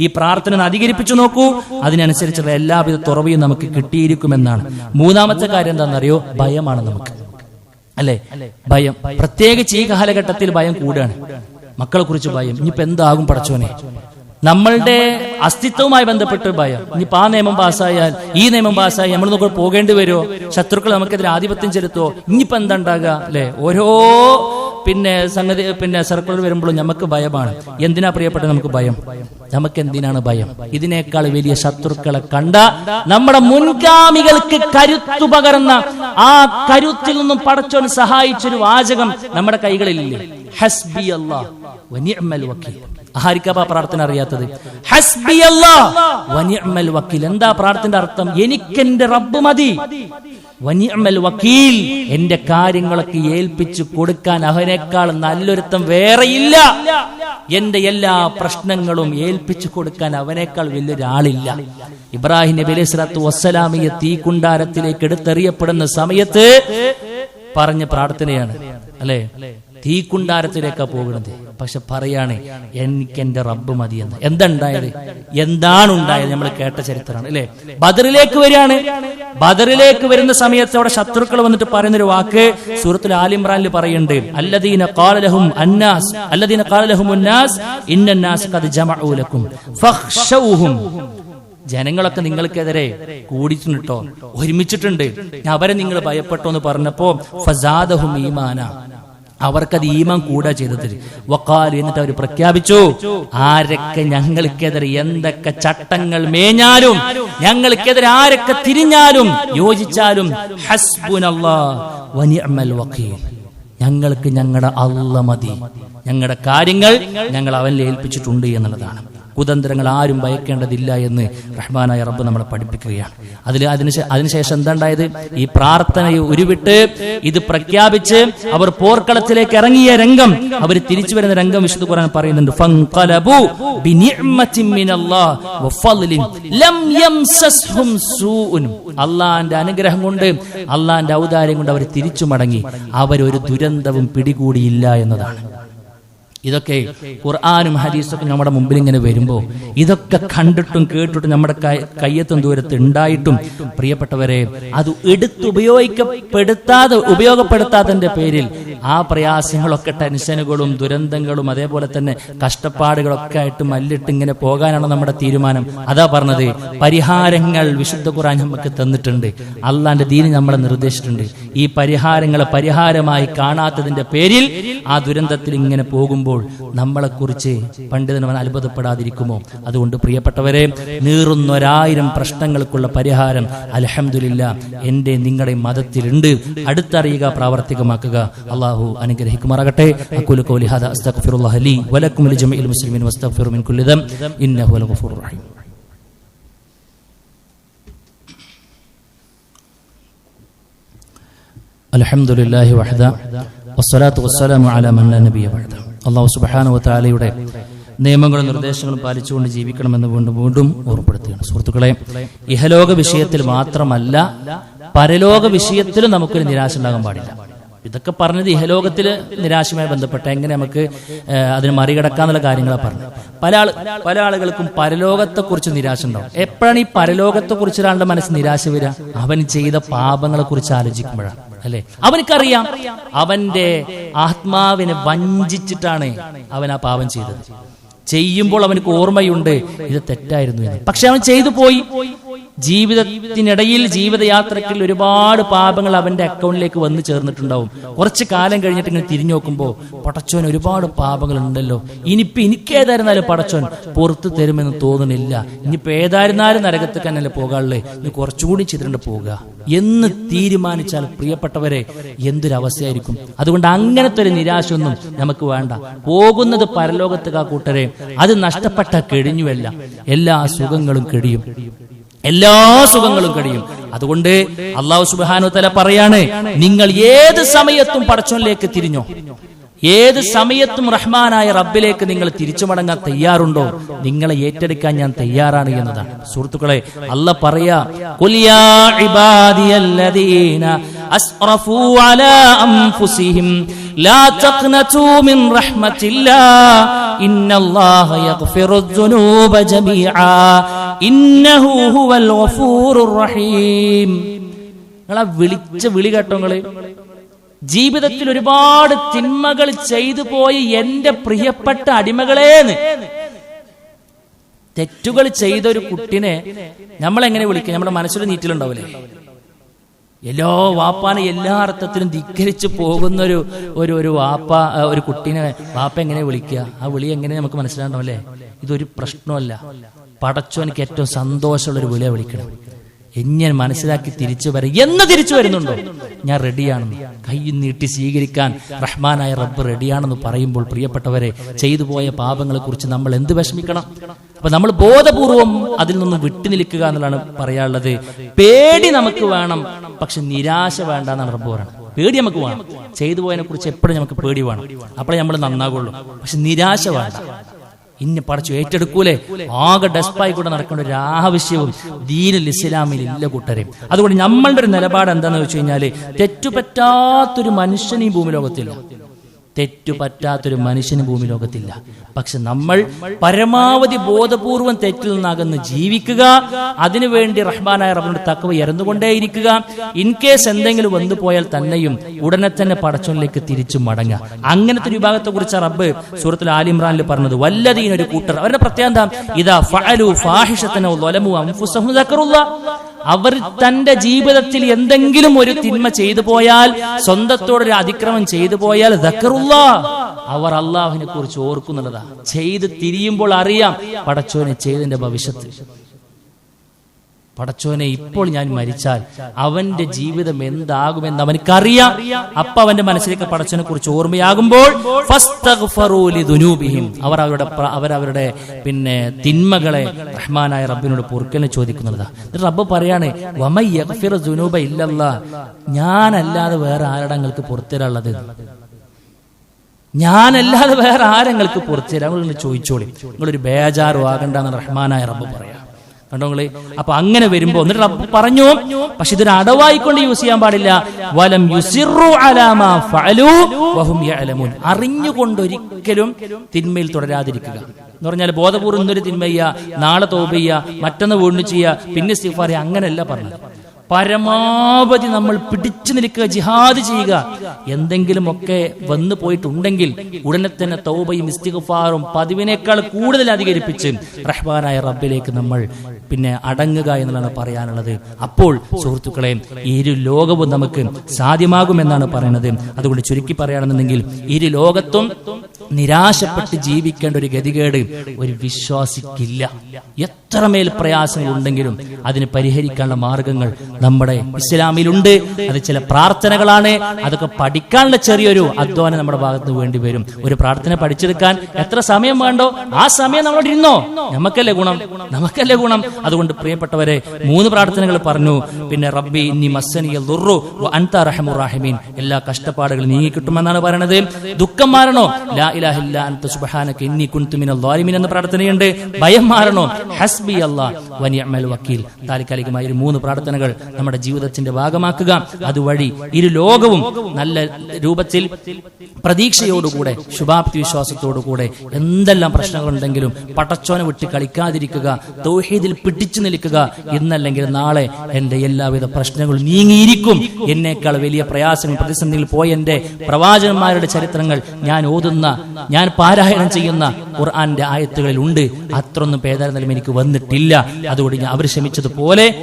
ഈ പ്രാർത്ഥന അധികരിപ്പിച്ചു നോക്കൂ. അതിനനുസരിച്ചുള്ള എല്ലാവിധ തുറവിയും നമുക്ക് കിട്ടിയിരിക്കുമെന്നാണ്. മൂന്നാമത്തെ കാര്യം എന്താണെന്നറിയോ? ഭയമാണ് നമുക്ക്. അല്ലെ? ഭയം. പ്രത്യേകിച്ച് ഈ കാലഘട്ടത്തിൽ ഭയം കൂടുകയാണ് മക്കളെ കുറിച്ച് ഭയം. ഇനിയിപ്പോ എന്താകും പടച്ചോനെ? നമ്മളുടെ അസ്തിത്വവുമായി ബന്ധപ്പെട്ട് ഭയം. ഇനി ആ നിയമം പാസ്സായാൽ ഈ നിയമം പാസ്സായി നമ്മൾ നോക്കി പോകേണ്ടി വരുമോ? ശത്രുക്കൾ നമുക്കെതിരെ ആധിപത്യം ചെലുത്തോ ഇനിയിപ്പോ എന്താ ഉണ്ടാകുക അല്ലെ? ഓരോ പിന്നെ സംഗതി പിന്നെ സർക്കിൾ വരുമ്പോഴും നമുക്ക് ഭയമാണ്. എന്തിനാ പ്രിയപ്പെട്ട നമുക്ക് ഭയം? നമുക്ക് എന്തിനാണ് ഭയം? ഇതിനേക്കാൾ വലിയ ശത്രുക്കളെ കണ്ട നമ്മുടെ മുൻഗാമികൾക്ക് കരുത്തു പകർന്ന ആ കരുത്തിൽ നിന്നും പടച്ചോൻ സഹായിച്ചൊരു വാചകം നമ്മുടെ കൈകളിലില്ലേ? ഹസ്ബി അല്ലാഹ് വനിഅ്മൽ വക്കീൽ. ആർക്കാ പ്രാർത്ഥന അറിയാത്തത്? ഹസ്ബി എന്താ പ്രാർത്ഥന അർത്ഥം? എനിക്കെന്റെ റബ്ബ് മതി. വക്കീൽ എന്റെ കാര്യങ്ങളൊക്കെ ഏൽപ്പിച്ചു കൊടുക്കാൻ അവനേക്കാൾ നല്ലൊരുത്തം വേറെയില്ല. എന്റെ എല്ലാ പ്രശ്നങ്ങളും ഏൽപ്പിച്ചു കൊടുക്കാൻ അവനേക്കാൾ വലിയൊരാളില്ല. ഇബ്രാഹിം നബി അലൈഹി സ്വലാത്തു വസ്സലാമിയെ തീക്കുണ്ടാരത്തിലേക്ക് എടുത്തെറിയപ്പെടുന്ന സമയത്ത് പറഞ്ഞ പ്രാർത്ഥനയാണ്. അല്ലെ? തീക്കുണ്ടാരത്തിലേക്കാ പോകുന്നത്. പക്ഷെ പറയാണ് എനിക്ക് എന്റെ റബ്ബ് മതിയെന്ന്. എന്തുണ്ടായത്? എന്താണ് ഉണ്ടായത് നമ്മൾ കേട്ട ചരിത്രമാണ് അല്ലെ? ബദറിലേക്ക് വരികയാണ്. ബദറിലേക്ക് വരുന്ന സമയത്ത് അവിടെ ശത്രുക്കൾ വന്നിട്ട് പറയുന്നൊരു വാക്ക് സൂറത്തുൽ ആലിമ്രാനിൽ പറയുന്നുണ്ട്. അല്ലദീന കാലലഹും അന്നാസ് അല്ലദീന കാലലഹും ഉന്നാസ് ഇന്നാസ് ഖദ് ജമഉ ലക്കും ഫഖ്ശൗഹും ജനങ്ങളൊക്കെ നിങ്ങൾക്കെതിരെ കൂടിച്ചിട്ടോ ഒരുമിച്ചിട്ടുണ്ട്. അവരെ നിങ്ങൾ ഭയപ്പെട്ടോ എന്ന് പറഞ്ഞപ്പോ ഫസാദഹും ഈമാന. അവർക്കത് ഈമാൻ കൂടാ ചെയ്തത് വക്കാൽ എന്നിട്ട് അവർ പ്രഖ്യാപിച്ചു ആരൊക്കെ ഞങ്ങൾക്കെതിരെ എന്തൊക്കെ ചട്ടങ്ങൾ മേഞ്ഞാലും ഞങ്ങൾക്കെതിരെ ആരൊക്കെ തിരിഞ്ഞാലും യോജിച്ചാലും ഞങ്ങൾക്ക് ഞങ്ങളുടെ അല്ല മതി. ഞങ്ങളുടെ കാര്യങ്ങൾ ഞങ്ങൾ അവനിൽ ഏൽപ്പിച്ചിട്ടുണ്ട് എന്നുള്ളതാണ്. കുതന്ത്രങ്ങൾ ആരും ഭയക്കേണ്ടതില്ല എന്ന് റഹ്മാനായ റബ്ബ് നമ്മളെ പഠിപ്പിക്കുകയാണ്. അതിൽ അതിന് അതിനുശേഷം എന്താണ്ടായത്? ഈ പ്രാർത്ഥനയെ ഉരുവിട്ട് ഇത് പ്രഖ്യാപിച്ച് അവർ പോർക്കളത്തിലേക്ക് ഇറങ്ങിയ രംഗം അവർ തിരിച്ചു വരുന്ന രംഗം വിശുദ്ധ ഖുർആൻ പറയുന്നുണ്ട്. അള്ളാന്റെ അനുഗ്രഹം കൊണ്ട് അള്ളാന്റെ ഔദാര്യം കൊണ്ട് അവർ തിരിച്ചു മടങ്ങി. അവരൊരു ദുരന്തവും പിടികൂടിയില്ല എന്നതാണ്. ഇതൊക്കെ ഖുർആാനും ഹദീസൊക്കെ നമ്മുടെ മുമ്പിൽ ഇങ്ങനെ വരുമ്പോൾ ഇതൊക്കെ കണ്ടിട്ടും കേട്ടിട്ടും നമ്മുടെ കയ്യെത്തും ദൂരത്ത് ഉണ്ടായിട്ടും പ്രിയപ്പെട്ടവരെ അത് എടുത്ത് ഉപയോഗിക്കപ്പെടുത്താതെ ഉപയോഗപ്പെടുത്താത്തതിന്റെ പേരിൽ ആ പ്രയാസങ്ങളൊക്കെ ടെൻഷനുകളും ദുരന്തങ്ങളും അതേപോലെ തന്നെ കഷ്ടപ്പാടുകളൊക്കെ ആയിട്ട് മല്ലിട്ട് ഇങ്ങനെ പോകാനാണ് നമ്മുടെ തീരുമാനം. അതാ പറഞ്ഞത് പരിഹാരങ്ങൾ വിശുദ്ധ ഖുർആൻ നമുക്ക് തന്നിട്ടുണ്ട്. അള്ളാന്റെ ദീനി നമ്മളെ നിർദ്ദേശിച്ചിട്ടുണ്ട്. ഈ പരിഹാരങ്ങളെ പരിഹാരമായി കാണാത്തതിന്റെ പേരിൽ ആ ദുരന്തത്തിൽ ഇങ്ങനെ പോകുമ്പോൾ നമ്മളെക്കുറിച്ച് പണ്ഡിതനവൻ അത്ഭുതപ്പെടാതിരിക്കുമോ അതുകൊണ്ട് പ്രിയപ്പെട്ടവരെ നീറുന്നൊരായിരം പ്രശ്നങ്ങൾക്കുള്ള പരിഹാരം അലഹമില്ല എന്റെ നിങ്ങളുടെ മതത്തിലുണ്ട് അടുത്തറിയുക പ്രാവർത്തികമാക്കുക അള്ളാഹു അനുഗ്രഹിക്കുമാറാകട്ടെ അക്കുലു ഖൗലി ഹാദാ അസ്തഗ്ഫിറുല്ലാഹ ലി വലക്കും ലിജമീഇൽ മുസ്ലിമീൻ വസ്തഗ്ഫിറു മിൻ കുല്ലി ദം ഇന്നഹു ലൽ ഗഫൂറുർ റഹീം الحمد لله وحده والصلاة والسلام على من لا نبي بعده അള്ളാഹു സുബ്ഹാനഹു വതആലയുടെ നിയമങ്ങളും നിർദ്ദേശങ്ങളും പാലിച്ചുകൊണ്ട് ജീവിക്കണമെന്ന് വീണ്ടും വീണ്ടും ഓർപ്പെടുത്തുകയാണ് സുഹൃത്തുക്കളെ ഇഹലോക വിഷയത്തിൽ മാത്രമല്ല പരലോക വിഷയത്തിലും നമുക്കൊരു നിരാശ ഉണ്ടാകാൻ പാടില്ല. ഇതൊക്കെ പറഞ്ഞത് ഇഹലോകത്തിൽ നിരാശയുമായി ബന്ധപ്പെട്ട എങ്ങനെ നമുക്ക് അതിനെ മറികടക്കാന്നുള്ള കാര്യങ്ങളാണ് പറഞ്ഞത്. പല ആൾ പല ആളുകൾക്കും പരലോകത്തെക്കുറിച്ച് നിരാശ ഉണ്ടാവും എപ്പോഴാണ് ഈ പരലോകത്തെക്കുറിച്ച് ഒരാളുടെ മനസ്സ് നിരാശ വരിക അവൻ ചെയ്ത പാപങ്ങളെ കുറിച്ച് ആലോചിക്കുമ്പോഴാണ് അല്ലെ? അവനക്കറിയാം അവന്റെ ആത്മാവിനെ വഞ്ചിച്ചിട്ടാണ് അവൻ ആ പാപം ചെയ്തത്. ചെയ്യുമ്പോൾ അവനക്ക് ഓർമ്മയുണ്ട് ഇത് തെറ്റായിരുന്നു എന്ന്. പക്ഷെ അവൻ ചെയ്തു പോയി. ജീവിതത്തിനിടയിൽ ജീവിതയാത്രയ്ക്കിൽ ഒരുപാട് പാപങ്ങൾ അവന്റെ അക്കൗണ്ടിലേക്ക് വന്നു ചേർന്നിട്ടുണ്ടാവും. കുറച്ച് കാലം കഴിഞ്ഞിട്ട് ഇങ്ങനെ തിരിഞ്ഞു നോക്കുമ്പോൾ പടച്ചോൻ ഒരുപാട് പാപങ്ങൾ ഉണ്ടല്ലോ ഇനിയിപ്പോ എനിക്ക് ഏതായിരുന്നാലും പടച്ചോൻ പുറത്തു തരുമെന്ന് തോന്നുന്നില്ല ഇനിയിപ്പോ ഏതായിരുന്നാലും നരകത്തിൽ തന്നെയല്ലേ പോകാനുള്ളേ. ഇനി കുറച്ചുകൂടി ചെയ്തിട്ടുണ്ട് പോകുക എന്ന് തീരുമാനിച്ചാൽ പ്രിയപ്പെട്ടവരെ എന്തൊരവസ്ഥയായിരിക്കും? അതുകൊണ്ട് അങ്ങനത്തെ ഒരു നിരാശയൊന്നും നമുക്ക് വേണ്ട. പോകുന്നത് പരലോകത്ത് കാ കൂട്ടരെ. അത് നഷ്ടപ്പെട്ട കെടിഞ്ഞുവല്ല. എല്ലാ സുഖങ്ങളും കെടിയും. എല്ലാ സുഖങ്ങളും കഴിയും. അതുകൊണ്ട് അള്ളാഹു സുബാനു തല പറയാണ് നിങ്ങൾ ഏത് സമയത്തും പടച്ചോനിലേക്ക് തിരിഞ്ഞോ? ഏത് സമയത്തും റഹ്മാനായ റബ്ബിലേക്ക് നിങ്ങൾ തിരിച്ചു മടങ്ങാൻ തയ്യാറുണ്ടോ? നിങ്ങളെ ഏറ്റെടുക്കാൻ ഞാൻ തയ്യാറാണ് എന്നതാണ്. സുഹൃത്തുക്കളെ അല്ല പറയാ നിങ്ങളാ വിളിച്ച വിളി കേട്ടോ ജീവിതത്തിൽ ഒരുപാട് തിന്മകൾ ചെയ്തു പോയി എന്റെ പ്രിയപ്പെട്ട അടിമകളേന്ന്. തെറ്റുകൾ ചെയ്ത ഒരു കുട്ടിനെ നമ്മൾ എങ്ങനെ വിളിക്കുക നമ്മുടെ മനസ്സിൽ നീറ്റിലുണ്ടാവില്ലേ എല്ലോ വാപ്പാനെ എല്ലാ അർത്ഥത്തിലും ധിക്കരിച്ച് പോകുന്ന ഒരു ഒരു ഒരു വാപ്പ ഒരു കുട്ടീനെ വാപ്പ എങ്ങനെ വിളിക്കുക? ആ വിളി എങ്ങനെ നമുക്ക് മനസ്സിലാണ്ടാവല്ലേ ഇതൊരു പ്രശ്നമല്ല. പടച്ചോനിക്ക് ഏറ്റവും സന്തോഷമുള്ള ഒരു വിളിയെ വിളിക്കണം എങ്ങനെ മനസ്സിലാക്കി തിരിച്ചു വരും? എന്ന് തിരിച്ചു വരുന്നുണ്ടോ? ഞാൻ റെഡിയാണെന്ന് കൈ നീട്ടി സ്വീകരിക്കാൻ റഹ്മാനായ റബ്ബ് റെഡിയാണെന്ന് പറയുമ്പോൾ പ്രിയപ്പെട്ടവരെ ചെയ്തു പോയ പാപങ്ങളെ കുറിച്ച് നമ്മൾ എന്ത് വിഷമിക്കണം? അപ്പൊ നമ്മൾ ബോധപൂർവം അതിൽ നിന്നും വിട്ടുനിൽക്കുക എന്നുള്ളതാണ് പറയാനുള്ളത്. പേടി നമുക്ക് വേണം പക്ഷെ നിരാശ വേണ്ട എന്നാണ് റബ്ബ് പറയുന്നത്. പേടി നമുക്ക് വേണം. ചെയ്തു പോയതിനെ കുറിച്ച് എപ്പോഴും നമുക്ക് പേടി വേണം. അപ്പോഴേ നമ്മൾ നന്നാകുള്ളൂ പക്ഷെ നിരാശ വേണ്ട. ഇന്ന പടച്ചു ഏറ്റെടുക്കൂലേ? ആകെ ഡെസ്പായി കൂടെ നടക്കേണ്ട ഒരു ആവശ്യവും ദീനിൽ ഇസ്ലാമിൽ ഇല്ല കൂട്ടരെ. അതുകൊണ്ട് നമ്മളുടെ ഒരു നിലപാട് എന്താണെന്ന് വെച്ച് കഴിഞ്ഞാൽ തെറ്റുപറ്റാത്തൊരു മനുഷ്യൻ ഈ ഭൂമി ലോകത്തില്ല തെറ്റുപറ്റാത്തൊരു മനുഷ്യന് ഭൂമി ലോകത്തില്ല. പക്ഷെ നമ്മൾ പരമാവധി ബോധപൂർവം തെറ്റിൽ നിന്നകന്ന് ജീവിക്കുക അതിനുവേണ്ടി റഹ്മാനായ റബ്ബിന്റെ തക്കവ ഇറന്നുകൊണ്ടേയിരിക്കുക ഇൻ കേസ് എന്തെങ്കിലും വന്നു പോയാൽ തന്നെയും ഉടനെ തന്നെ പടച്ചോനിലേക്ക് തിരിച്ചു മടങ്ങുക. അങ്ങനത്തെ ഒരു വിഭാഗത്തെ കുറിച്ച് റബ്ബ് സൂറത്തിൽ ആലിമ്രാനിൽ പറഞ്ഞത് വല്ലതീനൊരു കൂട്ടർ. അവരുടെ പ്രത്യേകത? ഇതാ ഫഅലു ഫാഹിഷത്തനോ ലൊലമു ദക്കറുള്ള അവർ തന്റെ ജീവിതത്തിൽ എന്തെങ്കിലും ഒരു തിന്മ ചെയ്തു പോയാൽ സ്വന്തത്തോടൊരു അതിക്രമം ചെയ്തു പോയാൽ അവർ അള്ളാഹുവിനെ കുറിച്ച് ഓർക്കുന്നുള്ളതാ ചെയ്ത് തിരിയുമ്പോൾ അറിയാം പടച്ചോനെ ചെയ്തതിന്റെ ഭവിഷ്യത്ത്. പടച്ചോനെ ഇപ്പോൾ ഞാൻ മരിച്ചാൽ അവന്റെ ജീവിതം എന്താകുമെന്ന് അവനക്കറിയാം. അപ്പൊ അവന്റെ മനസ്സിലേക്ക് പടച്ചോനെ കുറിച്ച് ഓർമ്മയാകുമ്പോൾ. അവർ അവരുടെ അവരവരുടെ പിന്നെ തിന്മകളെ റഹ്മാനായ റബ്ബിനോട് പൊറുക്കലിനെ ചോദിക്കുന്നതാ. റബ്ബ് പറയാണ് വമയ്യൂബ ഇല്ലല്ലാ. ഞാനല്ലാതെ വേറെ ആരുടെ നിങ്ങൾക്ക് പുറത്തിലുള്ളത് ഞാനല്ലാതെ വേറെ ആരെങ്ങൾക്ക് പുറത്തു തരാം നിങ്ങൾ ചോദിച്ചോളി. നിങ്ങളൊരു ബേജാറും ആകണ്ടെന്ന് റഹ്മാനായ റബ്ബ് പറയാം. കണ്ടോ അപ്പൊ അങ്ങനെ വരുമ്പോ എന്നിട്ട് റബ്ബ് പറഞ്ഞു പക്ഷെ ഇതൊരു അടവായിക്കൊണ്ട് യൂസ് ചെയ്യാൻ പാടില്ല. വലം അറിഞ്ഞുകൊണ്ട് ഒരിക്കലും തിന്മയിൽ തുടരാതിരിക്കുക. എന്ന് പറഞ്ഞാൽ ബോധപൂർവം ഇന്നൊരു തിന്മ ചെയ്യുക നാളെ തോപ ചെയ്യുക മറ്റൊന്ന് വീണ്ടും ചെയ്യുക പിന്നെ ചെയ്യുക അങ്ങനെയല്ല പറഞ്ഞത്. പരമാവധി നമ്മൾ പിടിച്ചു നിൽക്കുക ജിഹാദ് ചെയ്യുക. എന്തെങ്കിലുമൊക്കെ വന്നു പോയിട്ടുണ്ടെങ്കിൽ ഉടനെ തന്നെ തൗബയും ഇസ്തിഗ്ഫാറും പതിവിനേക്കാൾ കൂടുതൽ അധികരിപ്പിച്ച് റഹ്മാനായ റബ്ബിലേക്ക് നമ്മൾ പിന്നെ അടങ്ങുക എന്നുള്ളതാണ് പറയാനുള്ളത്. അപ്പോൾ സുഹൃത്തുക്കളെ ഇരു ലോകവും നമുക്ക് സാധ്യമാകുമെന്നാണ് പറയുന്നത്. അതുകൊണ്ട് ചുരുക്കി പറയുകയാണെന്നുണ്ടെങ്കിൽ ഇരു ലോകത്തും നിരാശപ്പെട്ട് ജീവിക്കേണ്ട ഒരു ഗതികേട് ഒരു വിശ്വാസിക്കില്ല. എത്രമേൽ പ്രയാസങ്ങൾ ഉണ്ടെങ്കിലും അതിന് പരിഹരിക്കാനുള്ള മാർഗങ്ങൾ നമ്മുടെ ഇസ്ലാമിലുണ്ട്. അത് ചില പ്രാർത്ഥനകളാണ്. അതൊക്കെ പഠിക്കാനുള്ള ചെറിയൊരു അധ്വാനം നമ്മുടെ ഭാഗത്ത് വേണ്ടി വരും. ഒരു പ്രാർത്ഥന പഠിച്ചെടുക്കാൻ എത്ര സമയം വേണ്ടോ? ആ സമയം നമ്മളോട് ഇരുന്നോ? നമുക്കല്ലേ ഗുണം? നമുക്കല്ലേ ഗുണം? അതുകൊണ്ട് പ്രിയപ്പെട്ടവരെ മൂന്ന് പ്രാർത്ഥനകൾ പറഞ്ഞു. പിന്നെ റബ്ബി ഇന്നി മസ്സനിയ ദുർറു വ അൻത അർഹമുർ റാഹിമീൻ. എല്ലാ കഷ്ടപ്പാടുകളും നീങ്ങി കിട്ടുമെന്നാണ് പറയുന്നത് ദുഃഖം മാറണോ? ലാ ഇലാഹ അൻത സുബ്ഹാനക ഇന്നി കുൻതു മിനൽ ളാലിമീൻ എന്ന പ്രാർത്ഥനയുണ്ട്. ഭയം മാറണോ? ഹസ്ബി വക്കീൽ. താൽക്കാലികമായി ഒരു മൂന്ന് പ്രാർത്ഥനകൾ നമ്മുടെ ജീവിതത്തിന്റെ ഭാഗമാക്കുക. അതുവഴി ഇരു ലോകവും നല്ല രൂപത്തിൽ പ്രതീക്ഷയോടുകൂടെ ശുഭാപ്തി വിശ്വാസത്തോടുകൂടെ എന്തെല്ലാം പ്രശ്നങ്ങളുണ്ടെങ്കിലും പടച്ചോനെ വിട്ട് കളിക്കാതിരിക്കുക തൗഹീദിൽ പിടിച്ചു നിൽക്കുക ഇന്നല്ലെങ്കിൽ നാളെ എന്റെ എല്ലാവിധ പ്രശ്നങ്ങളും നീങ്ങിയിരിക്കും. എന്നേക്കാൾ വലിയ പ്രയാസങ്ങൾ പ്രതിസന്ധികൾ പോയ എന്റെ പ്രവാചകന്മാരുടെ ചരിത്രങ്ങൾ ഞാൻ ഓതുന്ന ഞാൻ പാരായണം ചെയ്യുന്ന ഖുർആന്റെ ആയത്തുകളിൽ ഉണ്ട്. അത്രയൊന്നും പേദാരം എനിക്ക് വന്നിട്ടില്ല. അതുകൊണ്ട് ഞാൻ അവർ ക്ഷമിച്ചതുപോലെ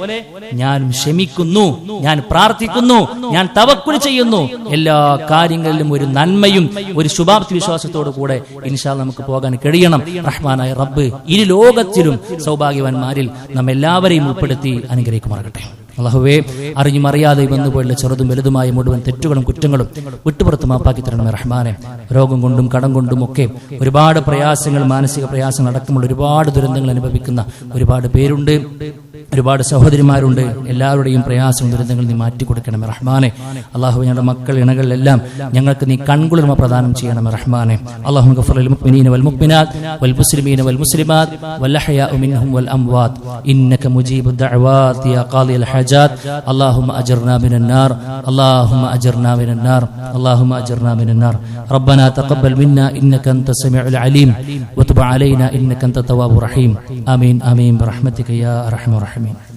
ഞാനും ക്ഷമിക്കുന്നു. ഞാൻ പ്രാർത്ഥിക്കുന്നു. ഞാൻ തവക്കുൽ ചെയ്യുന്നു. എല്ലാ കാര്യങ്ങളിലും ഒരു നന്മയും ഒരു ശുഭാപ്തി വിശ്വാസത്തോടു കൂടെ ഇൻഷാ നമുക്ക് പോകാൻ കഴിയണം. റഹ്മാനായ റബ്ബ് ഇരു ലോകത്തിലും സൗഭാഗ്യവാന്മാരിൽ നാം എല്ലാവരെയും ഉൾപ്പെടുത്തി അനുഗ്രഹിക്കുമാറാകട്ടെ. അള്ളാഹുവേ അറിഞ്ഞും അറിയാതെ വന്നുപോയുള്ള ചെറുതും വലുതുമായ മുഴുവൻ തെറ്റുകളും കുറ്റങ്ങളും വിട്ടുപുറത്ത് മാപ്പാക്കി തരണമേ റഹ്മാനെ. രോഗം കൊണ്ടും കടം കൊണ്ടും ഒക്കെ ഒരുപാട് പ്രയാസങ്ങൾ മാനസിക പ്രയാസങ്ങൾ അടക്കമുള്ള ഒരുപാട് ദുരന്തങ്ങൾ അനുഭവിക്കുന്ന ഒരുപാട് പേരുണ്ട്. ഒരുപാട് സഹോദരിമാരുണ്ട് എല്ലാവരുടെയും പ്രയാസവും ദുരന്തങ്ങൾ നീ മാറ്റി കൊടുക്കണമേ റഹ്മാനെ അള്ളാഹു ഞങ്ങളുടെ മക്കൾ ഇണകളിലെല്ലാം ഞങ്ങൾക്ക് നീ കൺകുളിർമ പ്രദാനം ചെയ്യണമേ റഹ്മാനെ അള്ളാഹു ഗഫർ للمؤمنين والمؤمنات والمسلمين والمسلمات والأحياء منهم والأموات إنك مجيب الدعوات يا قاضي الحاجات اللهم أجرنا من النار اللهم أجرنا من النار اللهم أجرنا من النار ربنا تقبل منا إنك أنت السميع العليم وتب علينا إنك أنت التواب الرحيم آمين آمين برحمتك يا أرحم الراحمين Amén.